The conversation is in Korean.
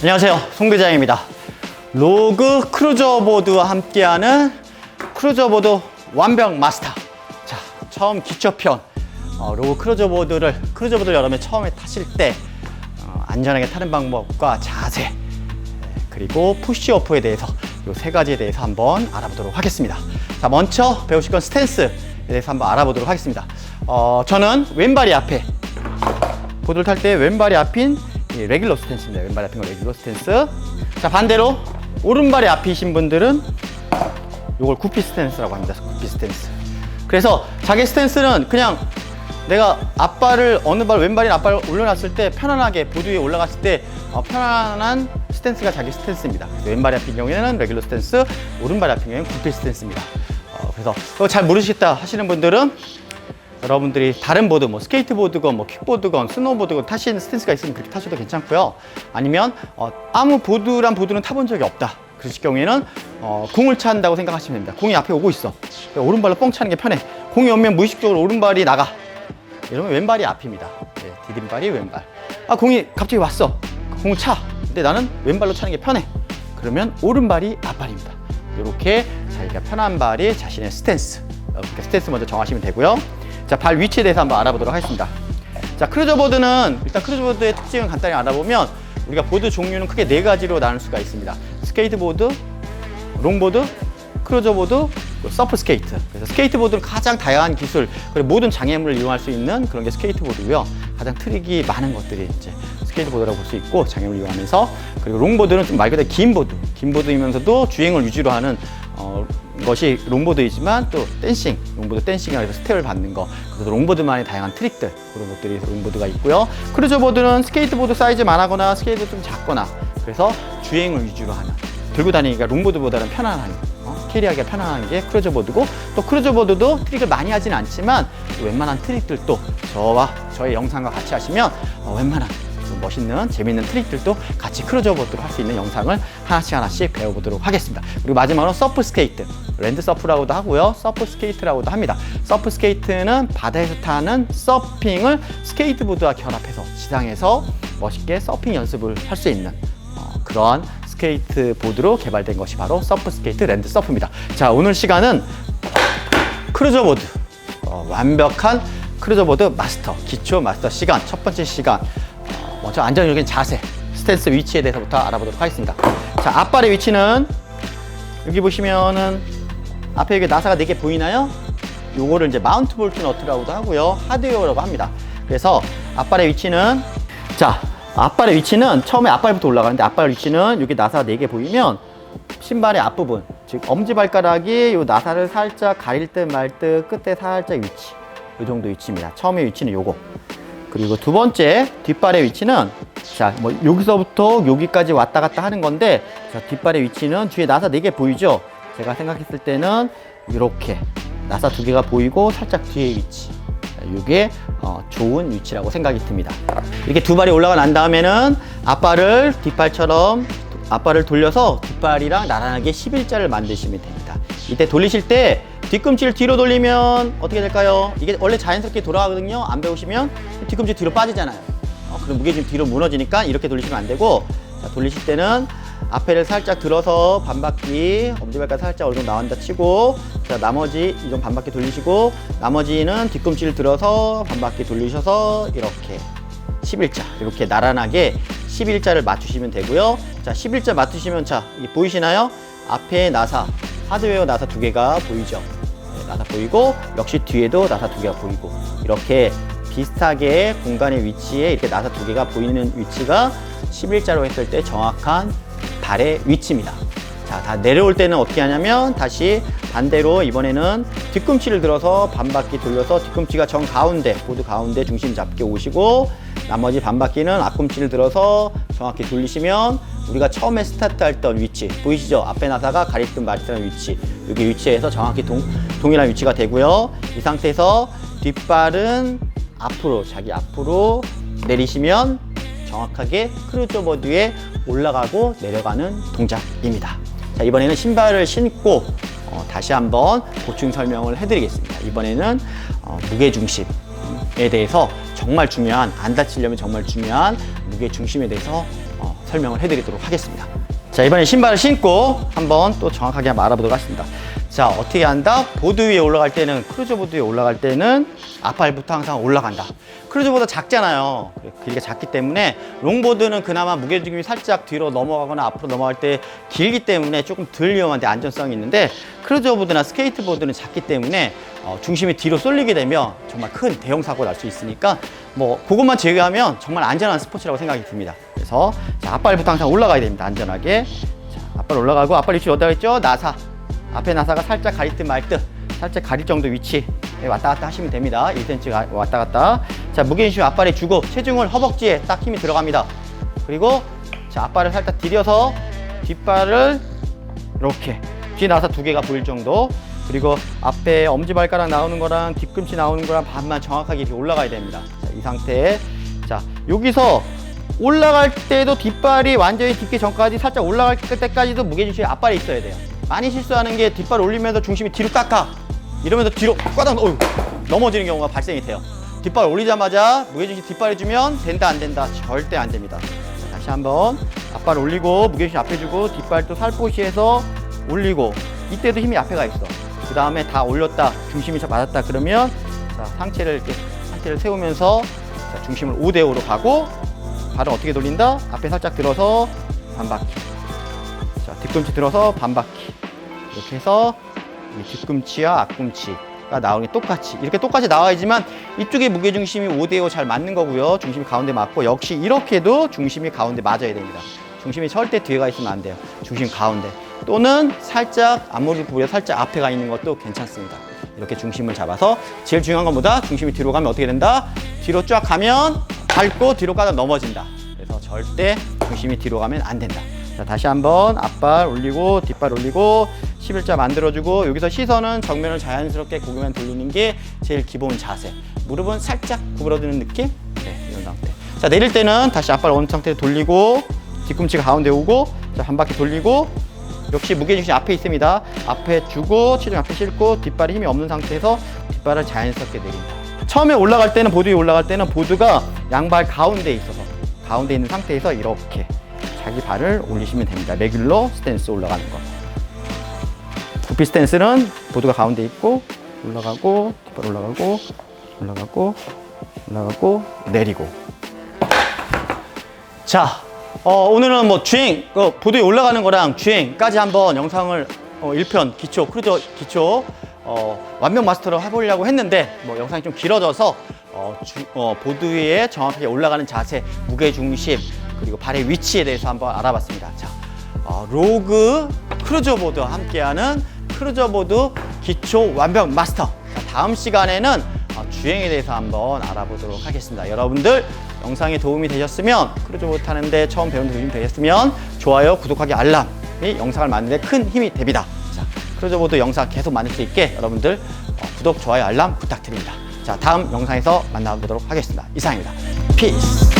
안녕하세요. 송대장입니다. 로그 크루저 보드와 함께하는 크루저 보드 완벽 마스터. 자, 처음 기초편. 어, 로그 크루저 보드를, 크루저 보드를 여러분이 처음에 타실 때 어, 안전하게 타는 방법과 자세, 네, 그리고 푸시오프에 대해서 이 세 가지에 대해서 한번 알아보도록 하겠습니다. 자, 먼저 배우실 건 스탠스에 대해서 한번 알아보도록 하겠습니다. 어, 저는 왼발이 앞에 보드를 탈 때 왼발이 앞인 이 레귤러 스탠스입니다. 왼발이 앞인 거 레귤러 스탠스. 자 반대로 오른발이 앞이신 분들은 이걸 구피 스탠스라고 합니다. 구피 스탠스. 그래서 자기 스탠스는 그냥 내가 앞발을 어느 발 왼발이 앞발을 올려놨을 때 편안하게 보드 위에 올라갔을 때 어, 편안한 스탠스가 자기 스탠스입니다. 왼발이 앞인 경우에는 레귤러 스탠스, 오른발이 앞인 경우에는 구피 스탠스입니다. 어, 그래서 잘 모르시겠다 하시는 분들은 여러분들이 다른 보드, 뭐 스케이트보드건, 뭐 킥보드건, 스노보드건 타시는 스탠스가 있으면 그렇게 타셔도 괜찮고요. 아니면 어, 아무 보드란 보드는 타본 적이 없다. 그러실 경우에는 어, 공을 찬다고 생각하시면 됩니다. 공이 앞에 오고 있어. 그러니까 오른발로 뻥 차는 게 편해. 공이 오면 무의식적으로 오른발이 나가. 이러면 왼발이 앞입니다. 네, 디딤발이 왼발. 아 공이 갑자기 왔어. 공을 차. 근데 나는 왼발로 차는 게 편해. 그러면 오른발이 앞발입니다. 이렇게 자기가 편한 발이 자신의 스탠스. 이렇게 스탠스 먼저 정하시면 되고요. 자, 발 위치에 대해서 한번 알아보도록 하겠습니다. 자, 크루저 보드는 일단 크루저 보드의 특징을 간단히 알아보면 우리가 보드 종류는 크게 네 가지로 나눌 수가 있습니다. 스케이트보드, 롱보드, 크루저 보드, 그리고 서프 스케이트. 그래서 스케이트보드는 가장 다양한 기술, 그리고 모든 장애물을 이용할 수 있는 그런 게 스케이트보드고요. 가장 트릭이 많은 것들이 이제 스케이트보드라고 볼 수 있고 장애물을 이용하면서 그리고 롱보드는 좀 말 그대로 긴 보드, 긴 보드이면서도 주행을 위주로 하는 어, 것이 롱보드이지만 또 댄싱, 롱보드 댄싱이라 해서 스텝을 받는 거, 그래서 롱보드만의 다양한 트릭들 그런 것들이 롱보드가 있고요. 크루저보드는 스케이트보드 사이즈만 하거나 스케이트 좀 작거나 그래서 주행을 위주로 하는 들고 다니기가 롱보드보다는 편안한 어, 캐리하기가 편안한 게 크루저보드고 또 크루저보드도 트릭을 많이 하진 않지만 또 웬만한 트릭들도 저와 저의 영상과 같이 하시면 어, 웬만한 좀 멋있는 재밌는 트릭들도 같이 크루저보드로 할 수 있는 영상을 하나씩 하나씩 배워보도록 하겠습니다. 그리고 마지막으로 서프 스케이트, 랜드 서프라고도 하고요, 서프 스케이트라고도 합니다. 서프 스케이트는 바다에서 타는 서핑을 스케이트보드와 결합해서 지상에서 멋있게 서핑 연습을 할 수 있는 어, 그러한 스케이트 보드로 개발된 것이 바로 서프 스케이트 랜드 서프입니다. 자, 오늘 시간은 크루저 보드 어, 완벽한 크루저 보드 마스터 기초 마스터 시간 첫 번째 시간 어, 먼저 안정적인 자세 스탠스 위치에 대해서부터 알아보도록 하겠습니다. 자, 앞발의 위치는 여기 보시면은 앞에 여기 나사가 네개 보이나요? 요거를 이제 마운트 볼트 너트라고도 하고요. 하드웨어라고 합니다. 그래서 앞발의 위치는 자, 앞발의 위치는 처음에 앞발부터 올라가는데 앞발 위치는 여기 나사 네개 보이면 신발의 앞부분, 즉 엄지발가락이 요 나사를 살짝 가릴 듯 말 듯 끝에 살짝 위치. 요 정도 위치입니다. 처음에 위치는 요거. 그리고 두 번째 뒷발의 위치는 자, 뭐 여기서부터 여기까지 왔다 갔다 하는 건데 자, 뒷발의 위치는 뒤에 나사 네개 보이죠? 제가 생각했을 때는 이렇게 나사 두 개가 보이고 살짝 뒤에 위치. 이게 어, 좋은 위치라고 생각이 듭니다. 이렇게 두 발이 올라가 난 다음에는 앞발을 뒷발처럼 앞발을 돌려서 뒷발이랑 나란하게 11자를 만드시면 됩니다. 이때 돌리실 때 뒤꿈치를 뒤로 돌리면 어떻게 될까요? 이게 원래 자연스럽게 돌아가거든요. 안 배우시면 뒤꿈치 뒤로 빠지잖아요. 어, 그럼 무게중심 뒤로 무너지니까 이렇게 돌리시면 안 되고 자, 돌리실 때는 앞에를 살짝 들어서 반바퀴 엄지발가락 살짝 어느 정도 나온다 치고 자 나머지 이좀 반바퀴 돌리시고 나머지는 뒤꿈치를 들어서 반바퀴 돌리셔서 이렇게 11자 이렇게 나란하게 11자를 맞추시면 되고요. 자 11자 맞추시면 자 보이시나요? 앞에 나사 하드웨어 나사 두 개가 보이죠. 네, 나사 보이고 역시 뒤에도 나사 두 개가 보이고 이렇게 비슷하게 공간의 위치에 이렇게 나사 두 개가 보이는 위치가 11자로 했을 때 정확한 발의 위치입니다. 자, 다 내려올 때는 어떻게 하냐면 다시 반대로 이번에는 뒤꿈치를 들어서 반바퀴 돌려서 뒤꿈치가 정 가운데, 보드 가운데 중심 잡게 오시고 나머지 반바퀴는 앞꿈치를 들어서 정확히 돌리시면 우리가 처음에 스타트 했던 위치 보이시죠? 앞에 나사가 가리뜬 말듯한 위치 여기 위치에서 정확히 동, 동일한 위치가 되고요. 이 상태에서 뒷발은 앞으로 자기 앞으로 내리시면 정확하게 크루저 보드에 올라가고 내려가는 동작입니다. 자, 이번에는 신발을 신고 어, 다시 한번 보충 설명을 해드리겠습니다. 이번에는 어, 무게 중심에 대해서 정말 중요한 안 다치려면 정말 중요한 무게 중심에 대해서 어, 설명을 해드리도록 하겠습니다. 자, 이번에 신발을 신고 한번 또 정확하게 한번 알아보도록 하겠습니다. 자, 어떻게 한다? 보드 위에 올라갈 때는, 크루즈 보드 위에 올라갈 때는 앞발부터 항상 올라간다. 크루즈보다 작잖아요. 길이가 작기 때문에 롱보드는 그나마 무게중심이 살짝 뒤로 넘어가거나 앞으로 넘어갈 때 길기 때문에 조금 덜 위험한데 안전성이 있는데 크루즈보드나 스케이트보드는 작기 때문에 어, 중심이 뒤로 쏠리게 되면 정말 큰 대형 사고 날 수 있으니까 뭐 그것만 제외하면 정말 안전한 스포츠라고 생각이 듭니다. 그래서 자, 앞발부터 항상 올라가야 됩니다. 안전하게. 자, 앞발 올라가고 앞발 위치 어디다 했죠? 나사. 앞에 나사가 살짝 가릴 듯 말 듯. 살짝 가릴 정도 위치에 왔다 갔다 하시면 됩니다. 1cm 가- 왔다 갔다. 자, 무게중심 앞발에 주고 체중을 허벅지에 딱 힘이 들어갑니다. 그리고 자, 앞발을 살짝 들여서 뒷발을 이렇게 뒤에 나사 두 개가 보일 정도. 그리고 앞에 엄지발가락 나오는 거랑 뒤꿈치 나오는 거랑 반만 정확하게 이렇게 올라가야 됩니다. 자, 이 상태에 자, 여기서 올라갈 때도 뒷발이 완전히 딛기 전까지 살짝 올라갈 때까지도 무게중심이 앞발에 있어야 돼요. 많이 실수하는 게 뒷발 올리면서 중심이 뒤로 깎아. 이러면서 뒤로 꽈당 어휴, 넘어지는 경우가 발생이 돼요. 뒷발 올리자마자 무게중심 뒷발에 주면 된다 안 된다 절대 안 됩니다. 자, 다시 한번 앞발 올리고 무게중심 앞에 주고 뒷발 또 살포시해서 올리고 이때도 힘이 앞에 가 있어. 그 다음에 다 올렸다 중심이 잘 맞았다 그러면 자, 상체를 이렇게 상체를 세우면서 자, 중심을 5대 5로 가고 발은 어떻게 돌린다? 앞에 살짝 들어서 반 바퀴. 자, 뒤꿈치 들어서 반 바퀴. 이렇게 해서 이 뒤꿈치와 앞꿈치가 나오는 게 똑같이 이렇게 똑같이 나와야지만 이쪽에 무게 중심이 5대5 잘 맞는 거고요. 중심이 가운데 맞고 역시 이렇게도 중심이 가운데 맞아야 됩니다. 중심이 절대 뒤에 가 있으면 안 돼요. 중심 가운데 또는 살짝 앞무릎 부분에 살짝 앞에 가 있는 것도 괜찮습니다. 이렇게 중심을 잡아서 제일 중요한 것보다 중심이 뒤로 가면 어떻게 된다? 뒤로 쫙 가면 밟고 뒤로 가다 넘어진다. 그래서 절대 중심이 뒤로 가면 안 된다. 자, 다시 한번 앞발 올리고 뒷발 올리고 11자 만들어주고 여기서 시선은 정면을 자연스럽게 고개만 돌리는 게 제일 기본 자세. 무릎은 살짝 구부러지는 느낌? 네, 이런 상태. 자, 내릴 때는 다시 앞발 어느 상태로 돌리고 뒤꿈치가 가운데 오고 자, 한 바퀴 돌리고 역시 무게중심 앞에 있습니다. 앞에 주고 체중 앞에 싣고 뒷발에 힘이 없는 상태에서 뒷발을 자연스럽게 내린다. 처음에 올라갈 때는 보드 위에 올라갈 때는 보드가 양발 가운데에 있어서 가운데 있는 상태에서 이렇게 자기 발을 올리시면 됩니다. 레귤러 스탠스 올라가는 거. 구피 스탠스는 보드가 가운데 있고 올라가고 뒷발 올라가고 올라가고 올라가고 내리고 자, 어, 오늘은 뭐 주행, 어, 보도에 올라가는 거랑 주행까지 한번 영상을 어, 1편 기초, 크루저 기초, 어, 완벽 마스터로 해보려고 했는데, 뭐 영상이 좀 길어져서, 어, 주, 어, 보드 위에 정확하게 올라가는 자세, 무게 중심, 그리고 발의 위치에 대해서 한번 알아봤습니다. 자, 어, 로그 크루저 보드와 함께하는 크루저 보드 기초 완벽 마스터. 자, 다음 시간에는 어, 주행에 대해서 한번 알아보도록 하겠습니다. 여러분들 영상에 도움이 되셨으면 크루저 보드 타는데 처음 배우는 도움이 되셨으면 좋아요, 구독하기, 알람이 영상을 만드는 데 큰 힘이 됩니다. 자, 크루저 보드 영상 계속 만들 수 있게 여러분들 어, 구독, 좋아요, 알람 부탁드립니다. 자, 다음 영상에서 만나보도록 하겠습니다. 이상입니다. 피스.